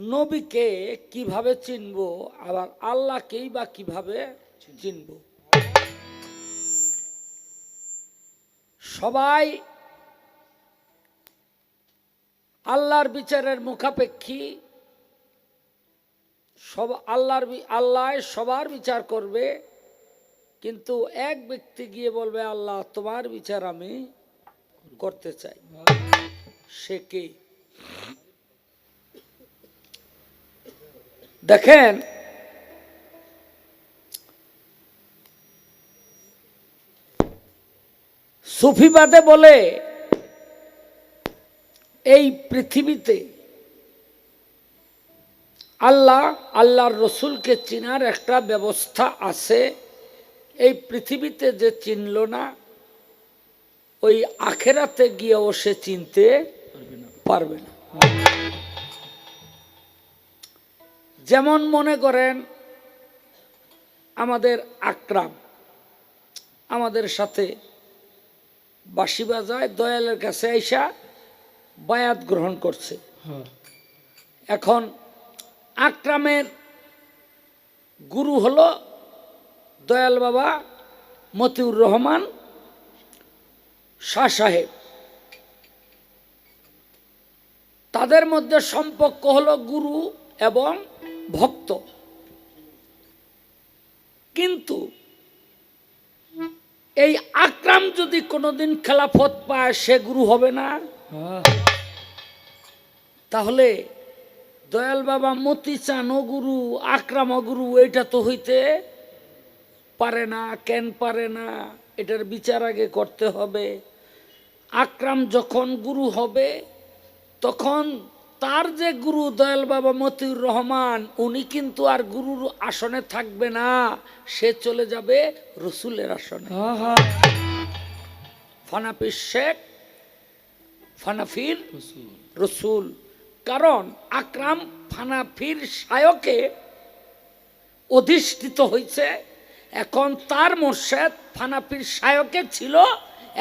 নবীকে কীভাবে চিনব, আবার আল্লাহকেই বা কীভাবে চিনব? সবাই আল্লাহর বিচারের মুখাপেক্ষী। সব আল্লাহর আল্লাহ সবার বিচার করবে, কিন্তু এক ব্যক্তি গিয়ে বলবে, আল্লাহ, তোমার বিচার আমি করতে চাই। সে কে? দেখেন, সুফিবাদে বলে এই পৃথিবীতে আল্লাহ, আল্লাহর রসুলকে চিনার একটা ব্যবস্থা আছে। এই পৃথিবীতে যে চিনল না, ওই আখেরাতে গিয়েও সে চিনতে পারবে না। যেমন মনে করেন আমাদের আকরাম আমাদের সাথে বাসি বাজায় দয়ালের কাছে আইসা বায়াত গ্রহণ করছে। এখন আকরামের গুরু হলো দয়াল বাবা মতিউর রহমান শাহ সাহেব। তাদের মধ্যে সম্পর্ক হলো গুরু এবং ভক্ত। কিন্তু এই আকরাম যদি কোনোদিন খেলাফত পায় সে গুরু হবে না? তাহলে দয়াল বাবা মতি চান গুরু আকরাম গুরু এটা তো হইতে পারে না কেন পারে না? এটার বিচার আগে করতে হবে। আকরাম যখন গুরু হবে তখন তার যে গুরু দয়াল বাবা মতিউর রহমান উনি কিন্তু আর গুরুর আসনে থাকবে না সে চলে যাবে রসুলের আসনে। ফানাফির শেখ ফানাফির রসুল। কারণ আকরাম ফানাফির সায়কে অধিষ্ঠিত হয়েছে এখন তার মোর্শেদ ফানাফির সায়কে ছিল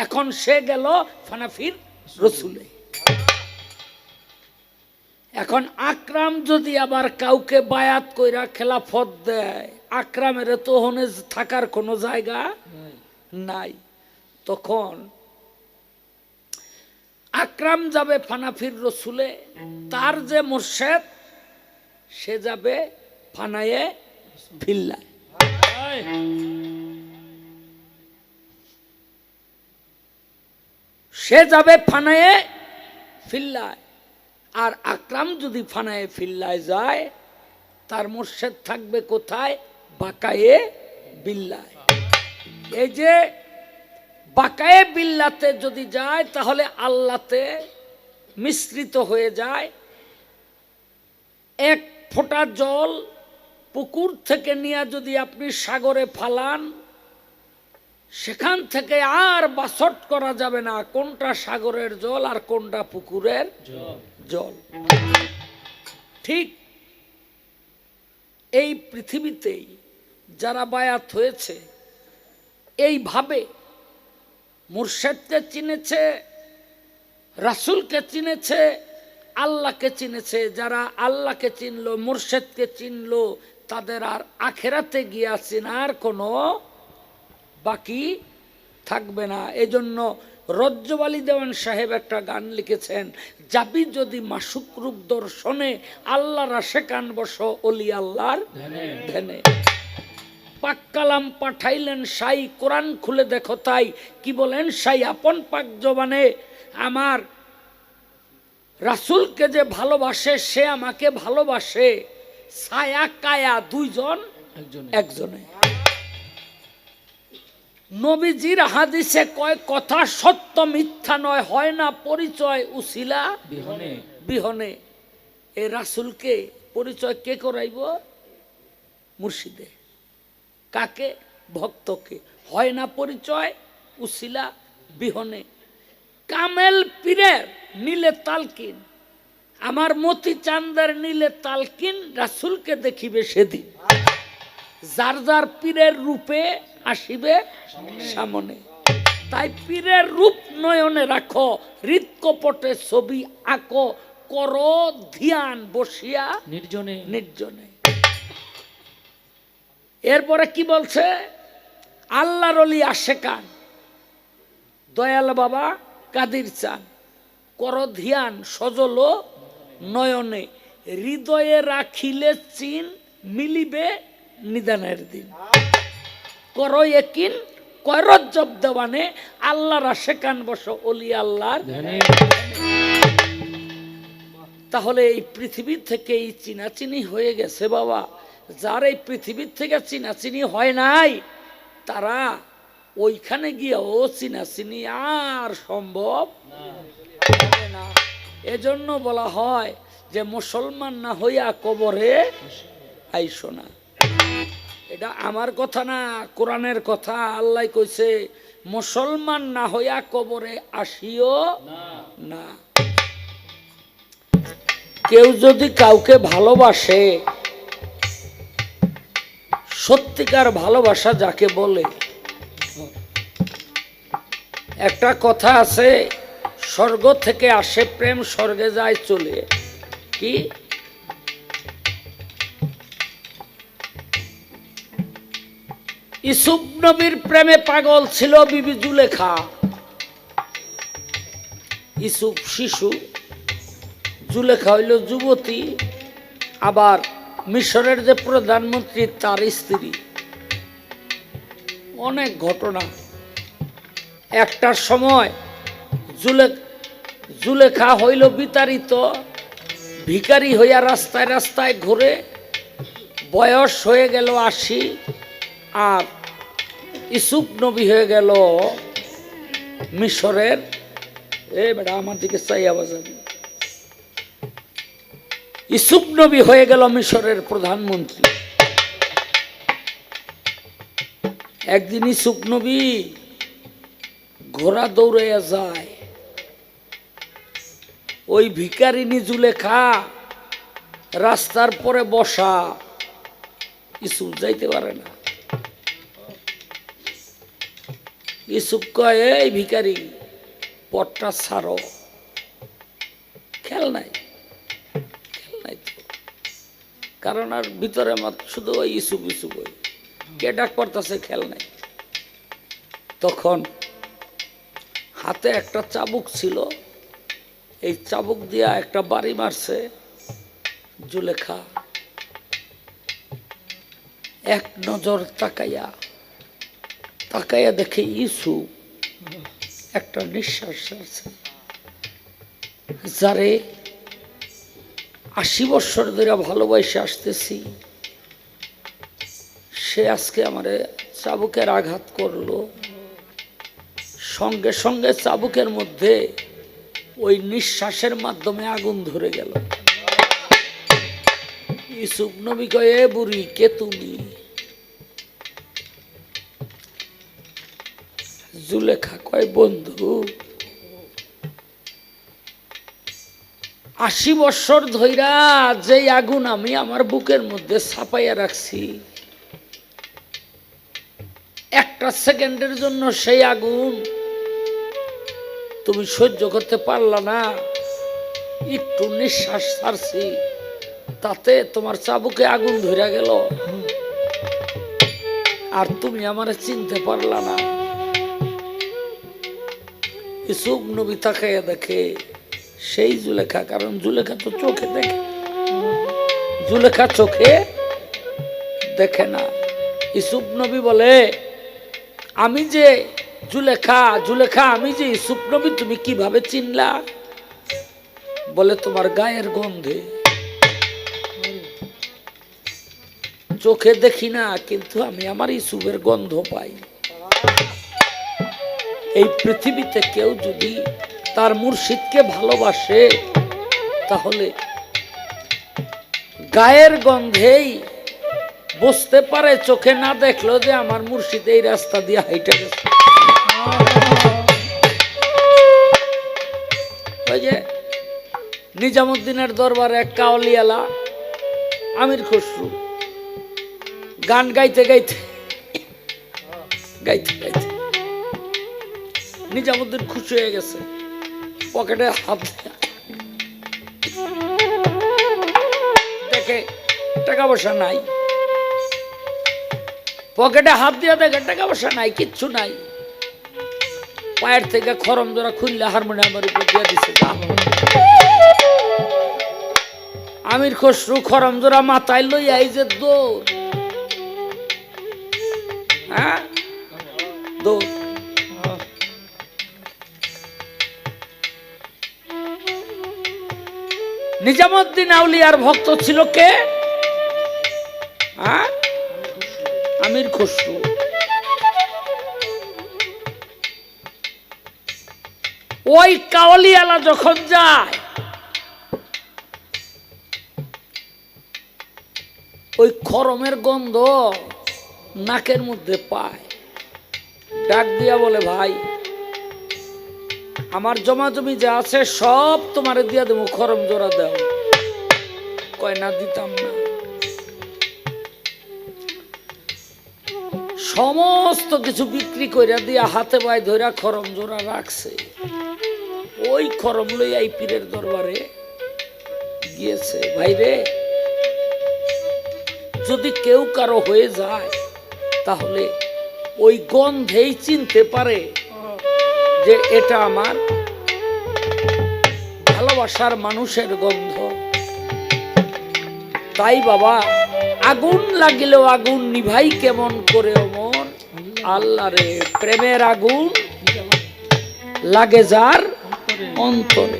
এখন সে গেল ফানাফির রসুলে। এখন আকরাম যদি আবার কাউকে বায়াত কইরা খেলাফত দেয় আকরামের তো হনে থাকার কোনো জায়গা নাই। তখন আকরাম যাবে ফানাফির রসুলে তার যে মোর্শেদ সে যাবে ফানায়ে ফিল্লায় সে যাবে ফানায়ে ফিল্লায় আর আকরাম যদি ফানায়ে ফিল্লায় যায়, তার মোর্শেদ থাকবে কোথায়? বাকায়ে বিল্লায়। এই যে বাকায়ে বিল্লাতে যদি যায়, তাহলে আল্লাতে মিশ্রিত হয়ে যায়। এক ফোঁটা জল পুকুর থেকে নিয়ে যদি আপনি সাগরে ফালান সেখান থেকে আর বাসট করা যাবে না। কোনটা সাগরের জল আর কোনটা পুকুরের জল। ঠিক এই পৃথিবীতেই যারা বায়াত হয়েছে, এইভাবে মুর্শেদকে চিনেছে, রাসুলকে চিনেছে, আল্লাহকে চিনেছে। যারা আল্লাহকে চিনলো, মুর্শেদকে চিনলো, তাদের আর আখেরাতে গিয়া চিনার কোনো বাকি থাকবে না। এজন্য রজ্জবালী দেওয়ান সাহেব একটা গান লিখেছেন যাবি যদি মাসুক রূপ দর্শনে আল্লাহ রাশে কান বস অলি আল্লাহর ধ্যানে। পাক্কালাম পাঠাইলেন সাই কোরআন খুলে দেখো তাই। কি বলেন? সাই আপন পাক জবানে আমার রাসুলকে যে ভালোবাসে সে আমাকে ভালোবাসে। ছায়া কায়া দুইজন একজনে। নবীজির হাদিসে কয় কথা সত্য মিথ্যা নয় হয় না পরিচয় উসিলা? বিহনে। বিহনে। এ রাসুলকে পরিচয় কে করাইব? মুর্শিদে। কাকে? ভক্তকে। হয় না পরিচয় উসিলা? বিহনে। কামেল পীরের নীলে তালকিন। আমার মতি চান্দার নীলে তালকিন রাসুলকে দেখিবে সেদিন। যার যার পীরের রূপে আসিবে সামনে। তাই পীরের রূপ নয়নে রাখো হৃদকপটে ছবি আঁকো কর ধ্যান বসিয়া নির্জনে। নির্জনে। এরপরে কি বলছে? আল্লাহর অলি আসে কান দয়াল বাবা কাদির চান। কর ধ্যান সজল নয়নে। হৃদয়ে রাখিলে চিন মিলিবে নিদানের দিন। কর একিন কয়রজ্জব দেওয়ানে আল্লাহর আশেকান বস অলি আল্লাহর তাহলে এই পৃথিবীর থেকে এই চিনাচিনি হয়ে গেছে বাবা। যার এই পৃথিবীর থেকে চিনাচিনি হয় নাই তারা ওইখানে গিয়েও চিনাচিনি আর সম্ভব না। এজন্য বলা হয় যে মুসলমান না হইয়া কবরে আইসো না। এটা আমার কথা না কোরআনের কথা। আল্লাহ কইছে মুসলমান না হইয়া কবরে আসিও না। কেউ যদি কাউকে ভালোবাসে সত্যিকার ভালোবাসা যাকে বলে। একটা কথা আছে স্বর্গ থেকে আসে প্রেম স্বর্গে যায় চলে। কি? ইসুফ নবীর প্রেমে পাগল ছিল বিবি জুলেখা। ইসুফ শিশু, জুলেখা হইল যুবতী, আবার মিশরের যে প্রধানমন্ত্রী তার স্ত্রী। অনেক ঘটনা। একটার সময় জুলে জুলেখা হইল বিতাড়িত, ভিখারি হইয়া রাস্তায় রাস্তায় ঘুরে বয়স হয়ে গেল আশি, আর ইসুফ নবী হয়ে গেল। মিশরের। এ বেটা, আমার দিকে চাইয়া বাজাবি ইসুফ নবী হয়ে গেল মিশরের প্রধানমন্ত্রী। একদিন ইসুফ নবী ঘোড়া দৌড়াইয়া যায়। ওই ভিকারিনী জুলেখা রাস্তার পরে বসা ইসুফ যাইতে পারে না। ইসুফ কয় এই ভিকারি পটটা ছাড়ো। খেল নাই। খেল নাই কারণ আর ভিতরে আমার শুধু ওই ইসুফ ইসুফ ওই কে ডাক পড়তেছে খেল নাই। তখন হাতে একটা চাবুক ছিল। এই চাবুক দিয়া একটা বাড়ি মারছে জুলেখা। এক নজর তাকাইয়া তাকাইয়া দেখে ইসু একটা নিঃশ্বাস আছে যারে আশি বছর ধরে ভালোবাসে আসতেছি, সে আজকে আমারে চাবুকের আঘাত করল। সঙ্গে সঙ্গে চাবুকের মধ্যে ওই নিঃশ্বাসের মাধ্যমে আগুন ধরে গেল। ইসুফ নবী কয়ে বুড়ি, কে তুমি? জুলেখা কয়, বন্ধু, আশি বছর ধইরা যেই আগুন আমি আমার বুকের মধ্যে ছাপাইয়া রাখছি, একটা সেকেন্ডের জন্য সেই আগুন তুমি সহ্য করতে পারলা না। একটু নিঃশ্বাস ছাড়ছি, তাতে তোমার চাবুকে আগুন ধরে গেল। আর তুমি আমার চিনতে পারলা না। ইসুফ নবী তাকাইয়া দেখে, সেই জুলেখা, কারণ জুলেখা তো চোখে দেখে জুলেখা চোখে দেখে না। ইসুফ নবী বলে, আমি যে জুলেখা জুলেখা, আমি যে ইসুফ নবী, তুমি কীভাবে চিনলা? বলে, তোমার গায়ের গন্ধে। চোখে দেখি না, কিন্তু আমি আমার ইসুফের গন্ধ পাই। এই পৃথিবীতে কেউ যদি তার মুর্শিদকে ভালোবাসে, তাহলে গায়ের গন্ধেই বুঝতে পারে, চোখে না দেখল যে আমার মুর্শিদ এই রাস্তা দিয়ে হাইটে গেছে। ওই যে নিজামুদ্দিনের দরবারে এক কাওয়ালিয়ালা আমির খসরু, গান গাইতে গাইতে গাইতে গাইতে নিজামুদ্দিন খুশি হয়ে গেছে। পকেটে হাত দেখে টাকা পয়সা নাই। পকেটে হাত দিয়ে দেখে টাকা পয়সা নাই, কিচ্ছু নাই। পায়ের থেকে খরম ধরা খুললে হারমোনিয়ামের উপর দিয়ে দিছে আমির খসরু খরম ধরা মাথায় লইয়া এই যে দৌড়। হ্যাঁ? দৌড়। নিজামুদ্দিন আউলিয়ার ভক্ত ছিল কে? হ্যাঁ? আমির খসরু। ওই কাওয়ালিয়ালা যখন যায়, ওই খরমের গন্ধ নাকের মধ্যে পায়। ডাক দিয়া বলে, ভাই আমার জমা জমি যা আছে সব তোমারে দিয়া দেবো, খরম জোড়া দাও। কয় না দিতাম না। সমস্ত কিছু বিক্রি কইরা দিয়া হাতে পায়ে ধইরা খরম জোড়া রাখছে। ওই খরম লই এই পীরের দরবারে গিয়েছে। ভাইরে যদি কেউ কারও হয়ে যায়, তাহলে ওই গন্ধেই চিনতে পারে যে এটা আমার ভালোবাসার মানুষের গন্ধ। তাই বাবা, আগুন লাগিলেও আগুন নিভাই কেমন করে অমর আল্লাহ রে প্রেমের আগুন লাগে যার অন্তরে।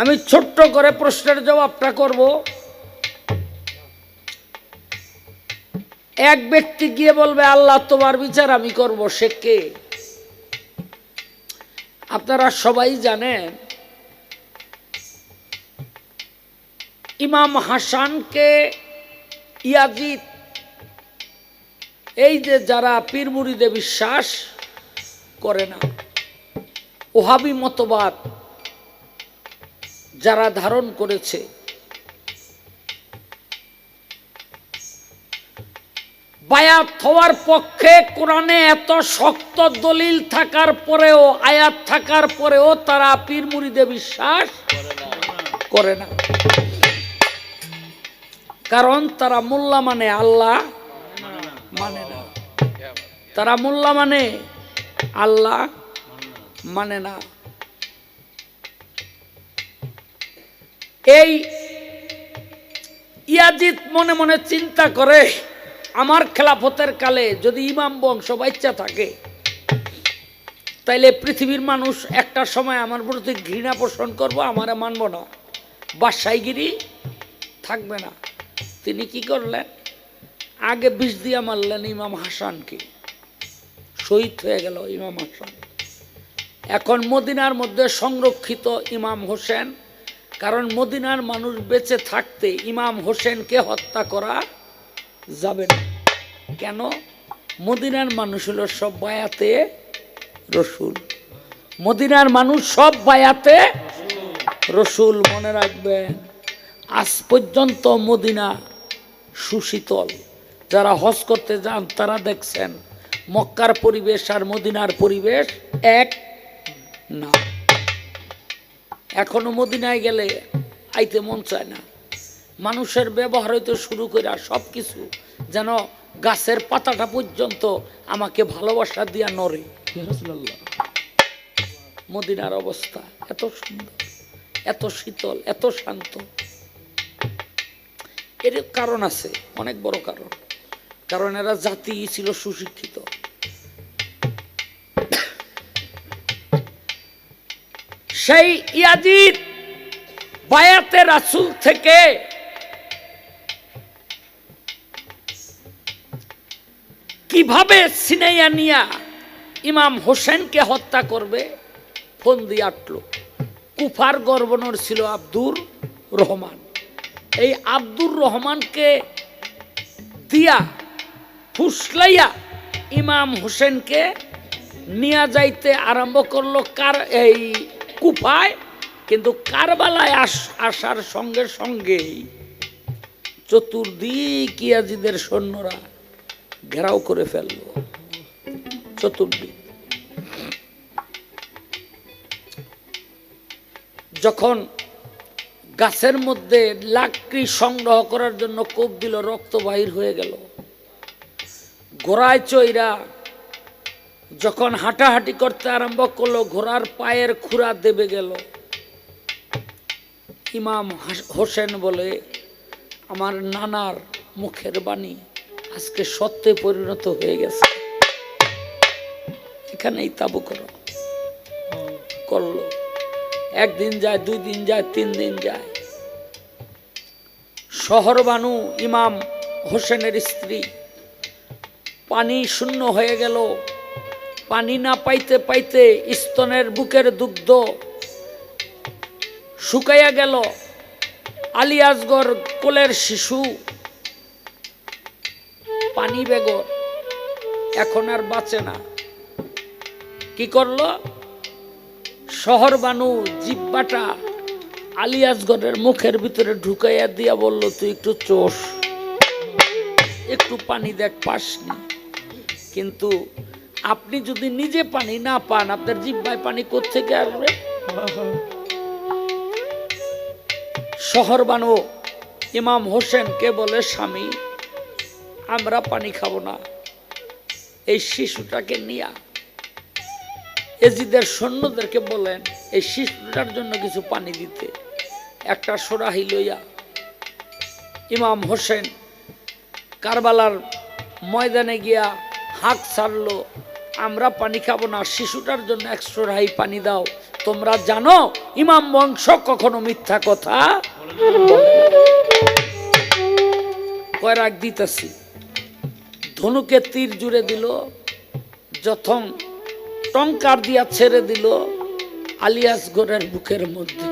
আমি ছোট্ট করে প্রশ্নের জবাবটা করব। এক ব্যক্তি গিয়ে বলবে, আল্লাহ, তোমার বিচার আমি করব, সে কে? আপনারা সবাই জানেন, ইমাম হাসানকে ইয়াজিদ, এই যে যারা পীর মুরিদে বিশ্বাস করে না, ওহাবি মতবাদ যারা ধারণ করেছে বায়াত হওয়ার পক্ষে কোরআনে এত শক্ত দলিল থাকার পরেও, আয়াত থাকার পরেও তারা পীর মুরিদে বিশ্বাস করে না। কারণ তারা মোল্লা মানে আল্লাহ মানে না। তারা মোল্লা মানে আল্লাহ মানে না। এই ইয়াজিদ মনে মনে চিন্তা করে আমার খেলাফতের কালে যদি ইমাম বংশ বাচ্চা থাকে, তাইলে পৃথিবীর মানুষ একটা সময় আমার প্রতি ঘৃণা পোষণ করব, আমারে মানব না। বাসাইগিরি থাকবে না। তিনি কি করলেন? আগে বিষ দিয়া মারলেন ইমাম হাসানকে। শহীদ হয়ে গেল ইমাম হাসান। এখন মদিনার মধ্যে সংরক্ষিত ইমাম হোসেন, কারণ মদিনার মানুষ বেঁচে থাকতে ইমাম হোসেনকে হত্যা করা যাবে না। কেন? মদিনার মানুষ হলো সব বায়াতে রসুল। মদিনার মানুষ সব বায়াতে রসুল, মনে রাখবেন। আজ পর্যন্ত মদিনা সুশীতল। যারা হজ করতে যান, তারা দেখছেন, মক্কার পরিবেশ আর মদিনার পরিবেশ এক না। এখনও মদিনায় গেলে আইতে মন চায় না। মানুষের ব্যবহার হইতে শুরু করে সব কিছু যেন গাছের পাতাটা পর্যন্ত আমাকে ভালোবাসা দিয়া নড়ে। মদিনার অবস্থা এত সুন্দর এত শীতল এত শান্ত। এর কারণ আছে অনেক বড় কারণ। কারণ এরা জাতি ছিল সুশিক্ষিত। সেই ইয়াজিদ বায়াতে রাসুল থেকে কীভাবে সিনাইয়া নিয়া ইমাম হোসেনকে হত্যা করবে? ফোন দিয়ে আটলো। কুফার গভর্নর ছিল আব্দুর রহমান। এই আব্দুর রহমানকে দিয়া, ফুসলাইয়া ইমাম হোসেনকে নিয়ে যাইতে আরম্ভ করল কার, এই কুফায়। কিন্তু কারবালায় আস, আসার সঙ্গে সঙ্গেই চতুর্দিক ইয়াজিদের সৈন্যরা ঘেরাও করে ফেলল। চতুর্দিক। যখন গাছের মধ্যে লাকড়ি সংগ্রহ করার জন্য কোপ দিল, রক্ত বাহির হয়ে গেল। ঘোড়ায় চইরা যখন হাঁটাহাঁটি করতে আরম্ভ করল, ঘোড়ার পায়ের খুরা দেবে গেল। ইমাম হোসেন বলে, আমার নানার মুখের বাণী আজকে সত্যে পরিণত হয়ে গেছে। এখানেই তাবু করো। করল। একদিন যায়, দুই দিন যায়, তিন দিন যায়। শহর বানু ইমাম হোসেনের স্ত্রী। পানি শূন্য হয়ে গেল। পানি না পাইতে পাইতে স্তনের বুকের দুগ্ধ শুকাইয়া গেল। আলী আসগর কোলের শিশু পানি বেগর। এখন আর বাঁচে না। কি করল? শহর বানু জিব্বাটা আলিয়াসগড়ের মুখের ভিতরে ঢুকাইয়া দিয়া বলল, তুই একটু চোষ। একটু পানি দেখ, পাসনি। কিন্তু আপনি যদি নিজে পানি না পান, আপনার জিব্বায় পানি কোথেকে আসবে? শহর বানু ইমাম হোসেনকে বলে, স্বামী আমরা পানি খাব না। এই শিশুটাকে নিয়া এজিদের সৈন্যদেরকে বলেন, এই শিশুটার জন্য কিছু পানি দিতে। একটা সোরাহি লইয়া ইমাম হোসেন কারবালার ময়দানে গিয়া হাঁক ছাড়লো, আমরা পানি খাব না, শিশুটার জন্য এক সোরাহি পানি দাও। তোমরা জানো, ইমাম বংশ কখনো মিথ্যা কথা কয়রাক দিতেছি। ধনুকে তীর জুড়ে দিল যখন টঙ্কার দিয়া ছেড়ে দিল আলিয়াস গোরের বুকের মধ্যে।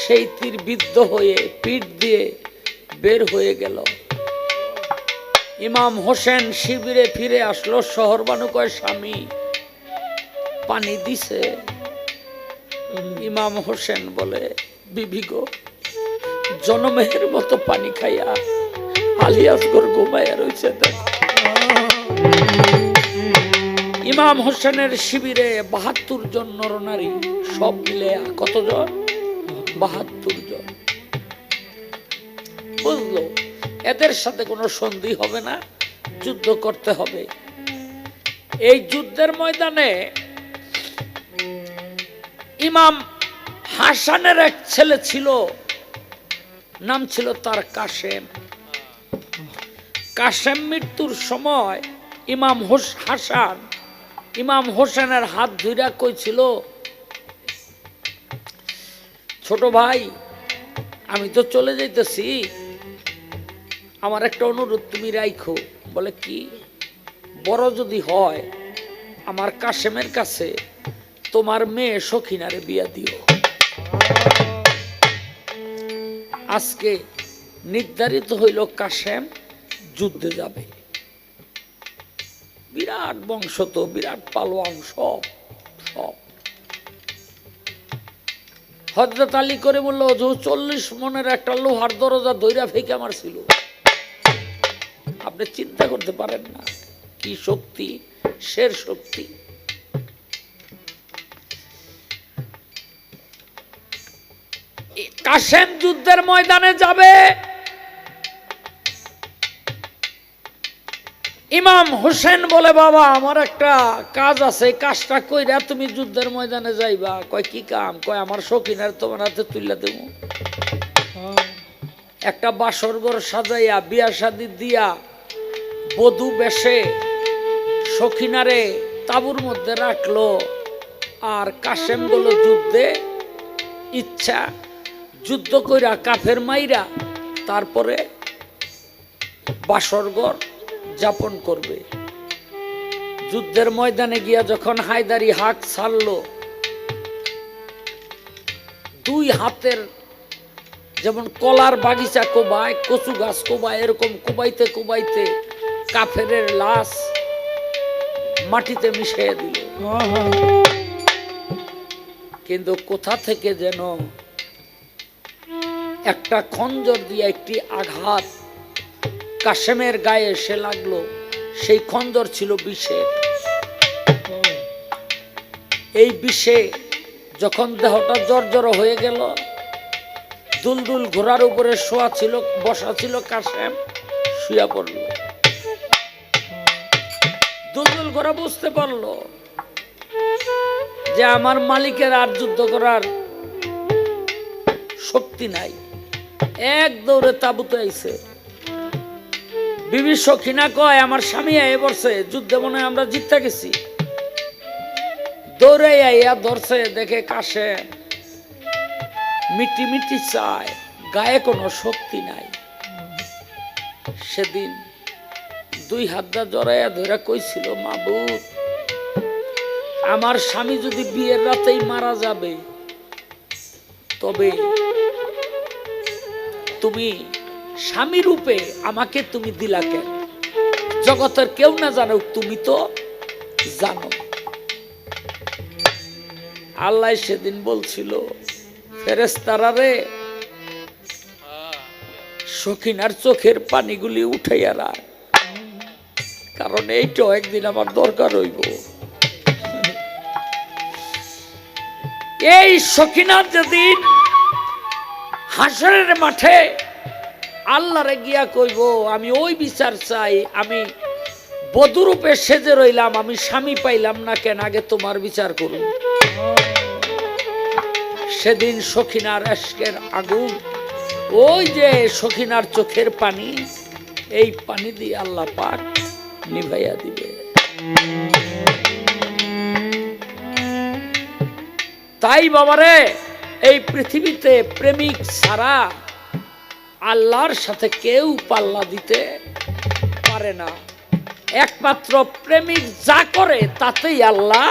সেই তীর বিদ্ধ হয়ে পিঠ দিয়ে বের হয়ে গেল। ইমাম হোসেন শিবিরে ফিরে আসলো শহর বানু কয় স্বামী পানি দিছে। ইমাম হোসেন বলে, বিবি গো, জনমের মতো পানি খাইয়া আলিয়াসগর ঘুমাইয়া রয়েছে ইমাম হোসেনের শিবিরে বাহাত্তর জন নরনারী, সব মিলে কতজন? বাহাত্তর জন। বুঝলো? এদের সাথে কোনো সন্ধি হবে না, যুদ্ধ করতে হবে। এই যুদ্ধের ময়দানে ইমাম হাসানের এক ছেলে ছিল, নাম ছিল তার কাশেম। কাশেম মৃত্যুর সময় ইমাম হোস হাসান, ইমাম হোসেনের হাত ধইরা কইছিল, ছোট ভাই, আমি তো চলে যাইতেছি। আমার একটা অনুরোধ তুমি রাইখো। বলে, কি? বড় যদি হয়, আমার কাশেমের কাছে তোমার মেয়ে সখিনারে বিয়া দিও। আজকে নির্ধারিত হইল কাশেম যুদ্ধে যাবে। বিরাট বংশ তো, বিরাট পালোয়ান, সব সব। হজরত আলী করে বলল যে চল্লিশ মনের একটা লোহার দরজা দইরা ফেকে আমার ছিল। আপনি চিন্তা করতে পারেন না, কি শক্তি শের শক্তি। কাশেম যুদ্ধের ময়দানে যাবে। ইমাম হোসেন বলে, বাবা, আমার একটা কাজ আছে কাজটা কইরা তুমি যুদ্ধের ময়দানে যাইবা। কয়, কি কাম? কয়, আমার শৌখিনের তোমার হাতে তুললে দেব। একটা বাসর ঘর সাজাইয়া, বিয়া শাদি দিয়া বধু বেশে সখিনারে তাবুর মধ্যে রাখল। আর কাশেমগুলো যুদ্ধে ইচ্ছা, যুদ্ধ কইরা কাফের মাইরা তারপরে বাসরঘর যাপন করবে। যুদ্ধের ময়দানে গিয়া যখন হায়দারি হাক ছাড়লো, দুই হাতের যেমন কলার বাগিচা কোবায়, কচু গাছ কোবায়, এরকম কোবাইতে কোবাইতে কাফের লাশ মাটিতে মিশিয়ে দিল। কিন্তু কোথা থেকে যেন একটা খঞ্জর দিয়ে একটি আঘাত কাশেমের গায়ে এসে লাগল, সেই খঞ্জর ছিল বিষের এই বিষে যখন দেহটা জর্জর হয়ে গেল, দুলদুল ঘোড়ার উপরে শোয়া ছিল, বসা ছিল কাশেম, শুয়া পড়ল। দুলদুল ঘোড়া বুঝতে পারল যে আমার মালিকের আর যুদ্ধ করার শক্তি নাই। এক দৌড়ে তাবুতে আইছে। বিবি সখিনা কয়, আমার স্বামী আয় বলছে যুদ্ধে মনে আমরা জিততে গেছি। দৌড়ে আইয়া ধরছে, দেখে কাশে মিটি মিটি চায়, গায়ে কোনো শক্তি নাই। সেদিন দুই হাতটা জড়াইয়া ধরে কইছিল, মাবুদ, আমার স্বামী যদি বিয়ের রাতেই মারা যাবে, তবে তুমি স্বামী রূপে আমাকে তুমি দিলা কেন? জগতের কেউ না জানো তুমি তো জানো। আল্লাহ সেদিন বলছিল সখিনার চোখের পানিগুলি উঠাইয়া রাখ, কারণ এইটাও একদিন আমার দরকার হইব। এই সখিনার যেদিন হাসরের মাঠে আল্লাহরে গিয়া কইব, আমি ওই বিচার চাই, আমি বধুরূপে সেজে রইলাম, আমি স্বামী পাইলাম না কেন, আগে তোমার বিচার করুন। সেদিন সখিনার আশকের আগুন, ওই যে সখিনার চোখের পানি, এই পানি দিয়ে আল্লাহ পাক নিভাইয়া দিবে। তাই বাবারে, এই পৃথিবীতে প্রেমিক ছাড়া আল্লাহর সাথে কেউ পাল্লা দিতে পারে না। একমাত্র প্রেমিক যা করে তাতেই আল্লাহ